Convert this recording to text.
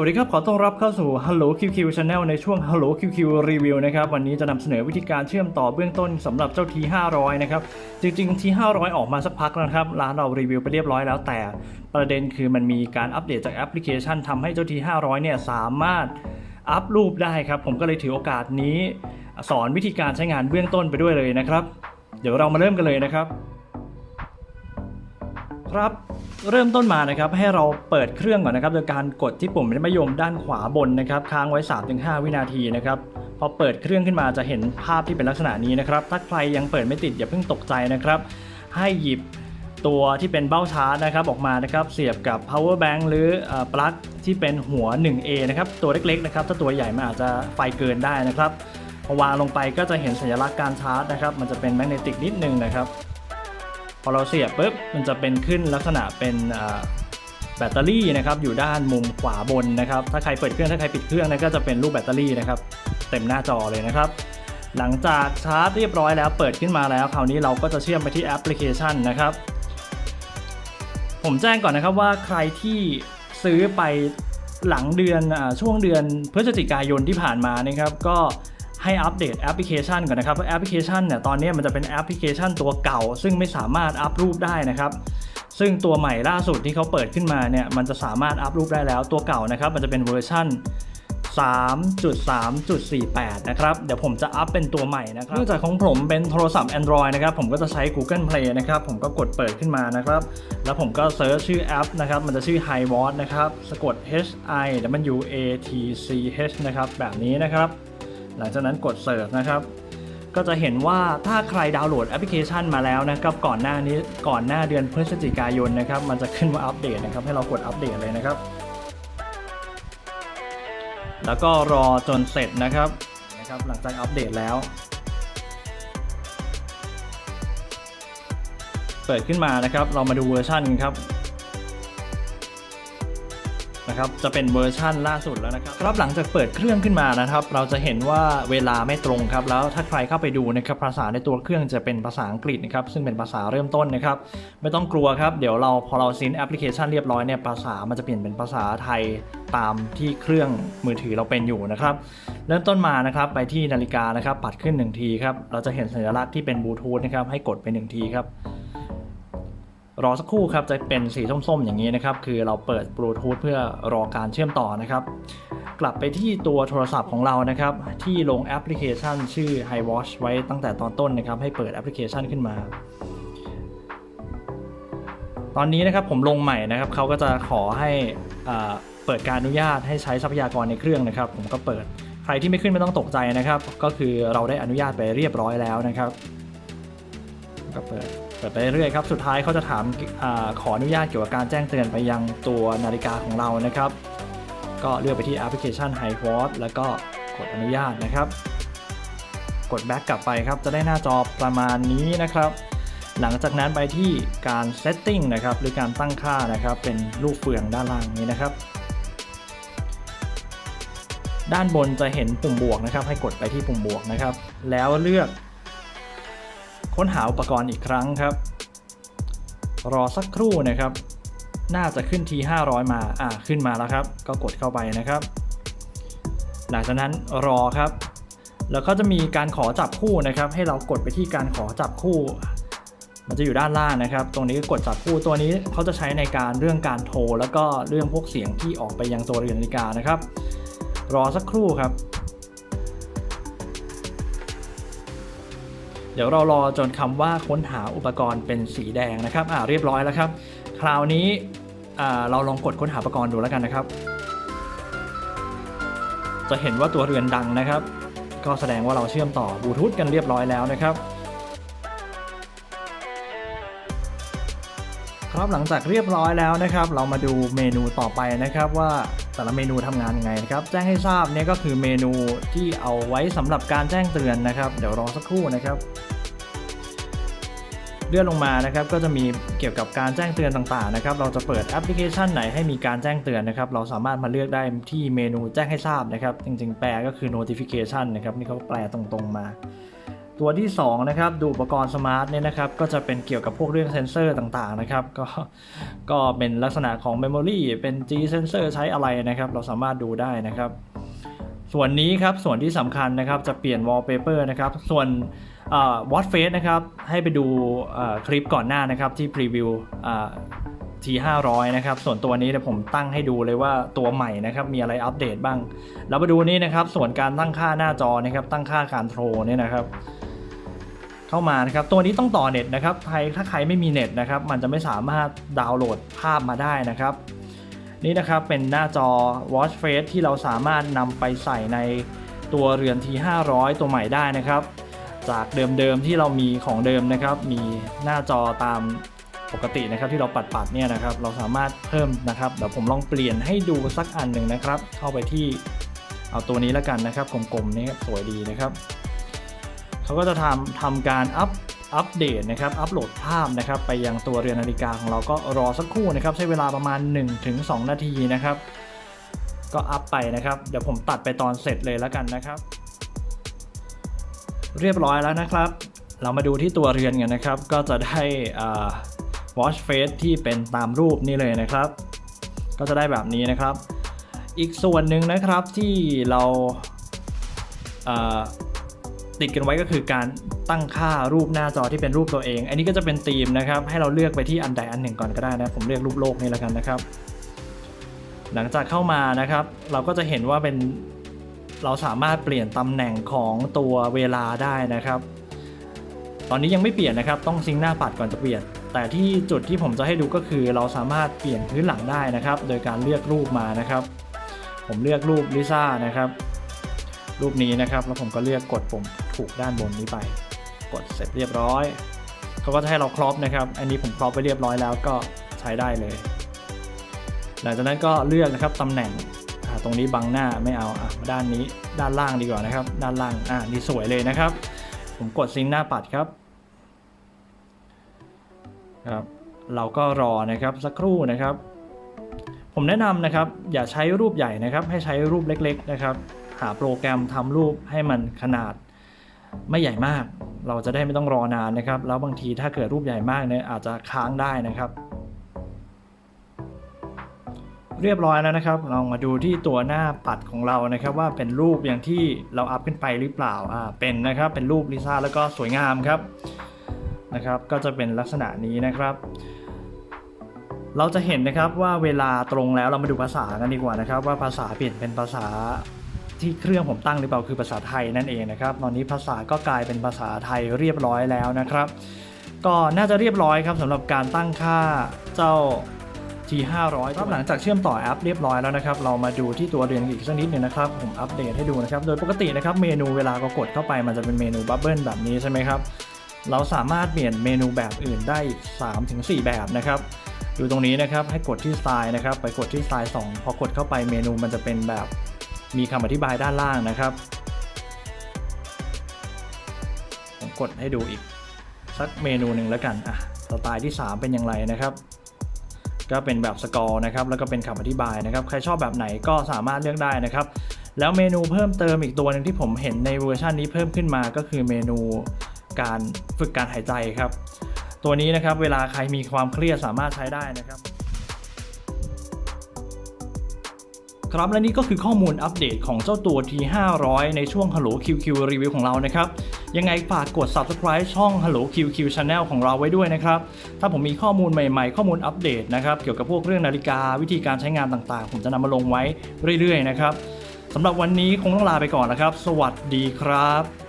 สวัสดีครับ ขอต้อนรับเข้าสู่ Hello QQ Channel ในช่วง Hello QQ Review นะครับ วันนี้จะนำเสนอวิธีการเชื่อมต่อเบื้องต้นสำหรับเจ้า T500 นะครับ จริงๆ T500 ออกมาสักพักแล้วนะครับ ร้านเรารีวิวไปเรียบร้อยแล้วแต่ประเด็นคือมันมีการอัปเดตจากแอปพลิเคชันทำให้เจ้า T500 เนี่ยสามารถอัพรูปได้ครับ ผมก็เลยถือโอกาสนี้ สอนวิธีการใช้งานเบื้องต้นไปด้วยเลยนะครับ เดี๋ยวเรามาเริ่มกันเลยนะครับครับ เริ่มต้นมานะครับให้เราเปิดเครื่องก่อนนะครับ โดยการกดที่ปุ่มมะยมด้านขวาบนนะครับ ค้างไว้ 3-5 วินาทีนะครับพอเปิดเครื่องขึ้นมาจะเห็นภาพที่เป็นลักษณะนี้นะครับ ถ้าใครยังเปิดไม่ติดอย่าเพิ่งตกใจนะครับ ให้หยิบตัวที่เป็นเบ้าชาร์จนะครับออกมานะครับเสียบกับ power bank หรือปลั๊กที่เป็นหัว 1A นะครับ ตัวเล็กๆนะครับ ถ้าตัวใหญ่มันอาจจะไฟเกินได้นะครับพอวางลงไปก็จะเห็นสัญลักษณ์การชาร์จนะครับ มันจะเป็นแมกเนติกนิดนึงนะครับ อเราเสียบปุ๊บมันจะเป็นขึ้นลักษณะเป็นแบตเตอรี่นะครับอยู่ด้านมุมขวาบนนะครับ ถ้าใครเปิดเครื่องถ้าใครปิดเครื่องนะก็จะเป็นรูปแบตเตอรี่นะครับ เต็มหน้าจอเลยนะครับ หลังจากชาร์จเรียบร้อยแล้วเปิดขึ้นมาแล้ว คราวนี้เราก็จะเชื่อมไปที่แอปพลิเคชันนะครับ ผมแจ้งก่อนนะครับว่าใครที่ซื้อไปหลังเดือนอช่วงเดือนพฤศจิกายนที่ผ่านมานะครับ ก็ ให้อัปเดตแอปพลิเคชันก่อนนะครับเพราะแอปพลิเคชันเนี่ยตอนนี้มันจะเป็นแอปพลิเคชันตัวเก่า ซึ่งไม่สามารถอัพรูปได้นะครับซึ่งตัวใหม่ล่าสุดที่เขาเปิดขึ้นมาเนี่ยมันจะสามารถอัพรูปได้แล้วตัวเก่านะครับ มันจะเป็นเวอร์ชัน3.3.48 นะครับ เดี๋ยวผมจะอัพเป็นตัวใหม่นะครับเนื่องจากของผมเป็นโทรศัพท์ Android นะครับ ผมก็จะใช้ Google Play นะครับ ผมก็กดเปิดขึ้นมานะครับ แล้วผมก็เซิร์ชชื่อแอปนะครับ มันจะชื่อ Hi w a t นะครับ สะกด H I W A T C H นะครับ แบบนี้นะครับ หลังจากนั้นกดเสิร์ชนะครับ ก็จะเห็นว่าถ้าใครดาวน์โหลดแอปพลิเคชันมาแล้วนะครับก่อนหน้านี้ก่อนหน้าเดือนพฤศจิกายนนะครับ มันจะขึ้นว่าอัปเดตนะครับ ให้เรากดอัปเดตเลยนะครับ แล้วก็รอจนเสร็จนะครับนะครับหลังจากอัปเดตแล้วเปิดขึ้นมานะครับ เรามาดูเวอร์ชันกันครับ นะครับจะเป็นเวอร์ชั่นล่าสุดแล้วนะครับครับหลังจากเปิดเครื่องขึ้นมานะครับ เราจะเห็นว่าเวลาไม่ตรงครับ แล้วถ้าใครเข้าไปดูนะครับภาษาในตัวเครื่องจะเป็นภาษาอังกฤษนะครับซึ่งเป็นภาษาเริ่มต้นนะครับ ไม่ต้องกลัวครับเดี๋ยวเราพอเราซินแอปพลิเคชันเรียบร้อยเนี่ยภาษามันจะเปลี่ยนเป็นภาษาไทยตามที่เครื่องมือถือเราเป็นอยู่นะครับ เริ่มต้นมานะครับไปที่นาฬิกานะครับปัดขึ้น1ทีครับเราจะเห็นสัญลักษณ์ที่เป็นบลูทูธนะครับให้กดไป1ทีครับ รอสักครู่ครับจะเป็นสีส้มๆ อย่างนี้นะครับ คือเราเปิดบลูทูธเพื่อรอการเชื่อมต่อนะครับ กลับไปที่ตัวโทรศัพท์ของเรานะครับ ที่ลงแอปพลิเคชันชื่อ Hi Watch ไว้ตั้งแต่ตอนต้นนะครับ ให้เปิดแอปพลิเคชันขึ้นมา ตอนนี้นะครับผมลงใหม่นะครับเขาก็จะขอให้อ่าเปิดการอนุญาตให้ใช้ทรัพยากรในเครื่องนะครับ ผมก็เปิดใครที่ไม่ขึ้นไม่ต้องตกใจนะครับ ก็คือเราได้อนุญาตไปเรียบร้อยแล้วนะครับ ก็เปิดเปิดไปเรื่อยๆครับ สุดท้ายเขาจะถามอขออนุญาตเกี่ยวกับการแจ้งเตือนไปยังตัวนาฬิกาของเรานะครับ ก็เลือกไปที่แอปพลิเคชัน h i w a t แล้วก็กดอนุญาตนะครับ กด back กลับไปครับ จะได้หน้าจอประมาณนี้นะครับ หลังจากนั้นไปที่การ setting นะครับ หรือการตั้งค่านะครับ เป็นรูปเฟืองด้านล่างนี้นะครับ ด้านบนจะเห็นปุ่มบวกนะครับ ให้กดไปที่ปุ่มบวกนะครับ แล้วเลือก ค้นหาอุปกรณ์อีกครั้งครับ รอสักครู่นะครับ น่าจะขึ้นที500 มาอ่าขึ้นมาแล้วครับ ก็กดเข้าไปนะครับ หลังจากนั้นรอครับ แล้วก็จะมีการขอจับคู่นะครับ ให้เรากดไปที่การขอจับคู่ มันจะอยู่ด้านล่างนะครับ ตรงนี้กดจับคู่ตัวนี้เขาจะใช้ในการเรื่องการโทร แล้วก็เรื่องพวกเสียงที่ออกไปยังตัวเรือนนาฬิกานะครับ รอสักครู่ครับ ดี๋ยวเรารอจนคำว่าค้นหาอุปกรณ์เป็นสีแดงนะครับอ่าเรียบร้อยแล้วครับ คราวนี้อ่าเราลองกดค้นหาอุปกรณ์ดูแล้วกันนะครับ จะเห็นว่าตัวเรือนดังนะครับ ก็แสดงว่าเราเชื่อมต่อบลูทูธกันเรียบร้อยแล้วนะครับครับหลังจากเรียบร้อยแล้วนะครับ เรามาดูเมนูต่อไปนะครับว่า แต่ละเมนูทำงานยังไงนะครับ แจ้งให้ทราบเนี่ยก็คือเมนูที่เอาไว้สำหรับการแจ้งเตือนนะครับ เดี๋ยวรอสักครู่นะครับ เลื่อนลงมานะครับก็จะมีเกี่ยวกับการแจ้งเตือนต่างๆนะครับ เราจะเปิดแอปพลิเคชันไหนให้มีการแจ้งเตือนนะครับ เราสามารถมาเลือกได้ที่เมนูแจ้งให้ทราบนะครับ จริงๆ แปลก็คือ notification นะครับ นี่เขาแปลตรงๆมา ตัวที่2นะครับดูอุปกรณ์สมาร์ทเนี่ยนะครับก็จะเป็นเกี่ยวกับพวกเรื่องเซนเซอร์ต่างๆนะครับก็ก็เป็นลักษณะของ Memory เป็น G sensor ใช้อะไรนะครับเราสามารถดูได้นะครับ ส่วนนี้ครับส่วนที่สำคัญนะครับจะเปลี่ยน wallpaper นะครับส่วน Watch Face นะครับให้ไปดูคลิปก่อนหน้านะครับที่พรีวิวที500นะครับ ส่วนตัวนี้เดี๋ยวผมตั้งให้ดูเลยว่าตัวใหม่นะครับ มีอะไรอัปเดตบ้างเรามาดูนี่นะครับ ส่วนการตั้งค่าหน้าจอนะครับ ตั้งค่าการโทรเนี่ยนะครับ เข้ามานะครับ ตัวนี้ต้องต่อเน็ตนะครับใครถ้าใครไม่มีเน็ตนะครับ มันจะไม่สามารถดาวน์โหลดภาพมาได้นะครับ นี่นะครับเป็นหน้าจอ Watch Face ที่เราสามารถนำไปใส่ในตัวเรือน T500 ตัวใหม่ได้นะครับ จากเดิมๆที่เรามีของเดิมนะครับ มีหน้าจอตามปกตินะครับที่เราปัดๆเนี่ยนะครับ เราสามารถเพิ่มนะครับเดี๋ยวผมลองเปลี่ยนให้ดูสักอันหนึ่งนะครับ เข้าไปที่เอาตัวนี้แล้วกันนะครับกลมๆนี่สวยดีนะครับ เขาก็จะทำทำการอัพอัปเดตนะครับ อัปโหลดภาพนะครับไปยังตัวเรือนนาฬิกาของเราก็รอสักครู่นะครับ ใช้เวลาประมาณ 1-2 นาทีนะครับ ก็อัพไปนะครับ เดี๋ยวผมตัดไปตอนเสร็จเลยแล้วกันนะครับ เรียบร้อยแล้วนะครับ เรามาดูที่ตัวเรือนกันนะครับ ก็จะได้อ่า watch face ที่เป็นตามรูปนี่เลยนะครับ ก็จะได้แบบนี้นะครับ อีกส่วนหนึ่งนะครับที่เราอ่า ติดกันไว้ก็คือการตั้งค่ารูปหน้าจอที่เป็นรูปตัวเอง อันนี้ก็จะเป็นธีมนะครับ ให้เราเลือกไปที่อันใดอันหนึ่งก่อนก็ได้นะ ผมเลือกรูปโลกนี่แล้วกันนะครับ หลังจากเข้ามานะครับ เราก็จะเห็นว่าเป็นเราสามารถเปลี่ยนตำแหน่งของตัวเวลาได้นะครับ ตอนนี้ยังไม่เปลี่ยนนะครับ ต้องซิงหน้าปัดก่อนจะเปลี่ยน แต่ที่จุดที่ผมจะให้ดูก็คือ เราสามารถเปลี่ยนพื้นหลังได้นะครับ โดยการเลือกรูปมานะครับ ผมเลือกรูปลิซ่านะครับ รูปนี้นะครับ แล้วผมก็เลือกกดปุ่ม ถูกด้านบนนี้ไป กดเสร็จเรียบร้อยเขาก็จะให้เราครอปนะครับ อันนี้ผมครอปไปเรียบร้อยแล้วก็ใช้ได้เลย หลังจากนั้นก็เลือกนะครับตำแหน่งตรงนี้บังหน้าไม่เอาอะด้านนี้ด้านล่างดีกว่านะครับ ด้านล่างอ่านี่สวยเลยนะครับ ผมกดซิงหน้าปัดครับครับ เราก็รอนะครับสักครู่นะครับ ผมแนะนำนะครับ อย่าใช้รูปใหญ่นะครับ ให้ใช้รูปเล็ก ๆ นะครับ หาโปรแกรมทำรูปให้มันขนาด ไม่ใหญ่มาก เราจะได้ไม่ต้องรอนานนะครับ แล้วบางทีถ้าเกิดรูปใหญ่มากเนี่ยอาจจะค้างได้นะครับ เรียบร้อยแล้วนะครับ ลองมาดูที่ตัวหน้าปัดของเรานะครับ ว่าเป็นรูปอย่างที่เราอัพขึ้นไปหรือเปล่าอ่าเป็นนะครับเป็นรูปลิซ่าแล้วก็สวยงามครับนะครับก็จะเป็นลักษณะนี้นะครับ เราจะเห็นนะครับว่าเวลาตรงแล้วเรามาดูภาษากันดีกว่านะครับ ว่าภาษาเปลี่ยนเป็นภาษา ที่เครื่องผมตั้งหรือเปล่าคือภาษาไทยนั่นเองนะครับ ตอนนี้ภาษาก็กลายเป็นภาษาไทยเรียบร้อยแล้วนะครับ ก็น่าจะเรียบร้อยครับสำหรับการตั้งค่าเจ้า T500 ครับหลังจากเชื่อมต่อแอปเรียบร้อยแล้วนะครับ เรามาดูที่ตัวเรียนอีกสักนิดหนึงนะครับ ผมอัปเดตให้ดูนะครับ โดยปกตินะครับเมนูเวลาเรากดเข้าไปมันจะเป็นเมนูบับเบิลแบบนี้ใช่ไหมครับ เราสามารถเปลี่ยนเมนูแบบอื่นได้อีก 3-4 แบบนะครับดูตรงนี้นะครับให้กดที่สไตล์นะครับ ไปกดที่สไตล์2พอกดเข้าไปเมนูมันจะเป็นแบบ มีคำอธิบายด้านล่างนะครับ ผมกดให้ดูอีกสักเมนูหนึ่งแล้วกันอะสไตล์ที่ 3 เป็นอย่างไรนะครับ ก็เป็นแบบสกอร์นะครับ แล้วก็เป็นคำอธิบายนะครับ ใครชอบแบบไหนก็สามารถเลือกได้นะครับ แล้วเมนูเพิ่มเติมอีกตัวหนึ่งที่ผมเห็นในเวอร์ชันนี้เพิ่มขึ้นมาก็คือเมนูการฝึกการหายใจครับ ตัวนี้นะครับเวลาใครมีความเครียดสามารถใช้ได้นะครับ ครับและนี่ก็คือข้อมูลอัปเดตของเจ้าตัว T500 ในช่วง Hello QQ Review ของเรานะครับ ยังไงฝากกด Subscribe ช่อง Hello QQ Channel ของเราไว้ด้วยนะครับ ถ้าผมมีข้อมูลใหม่ๆ ข้อมูลอัปเดตนะครับ เกี่ยวกับพวกเรื่องนาฬิกาวิธีการใช้งานต่างๆ ผมจะนำมาลงไว้เรื่อยๆนะครับสำหรับวันนี้คงต้องลาไปก่อนนะครับ สวัสดีครับ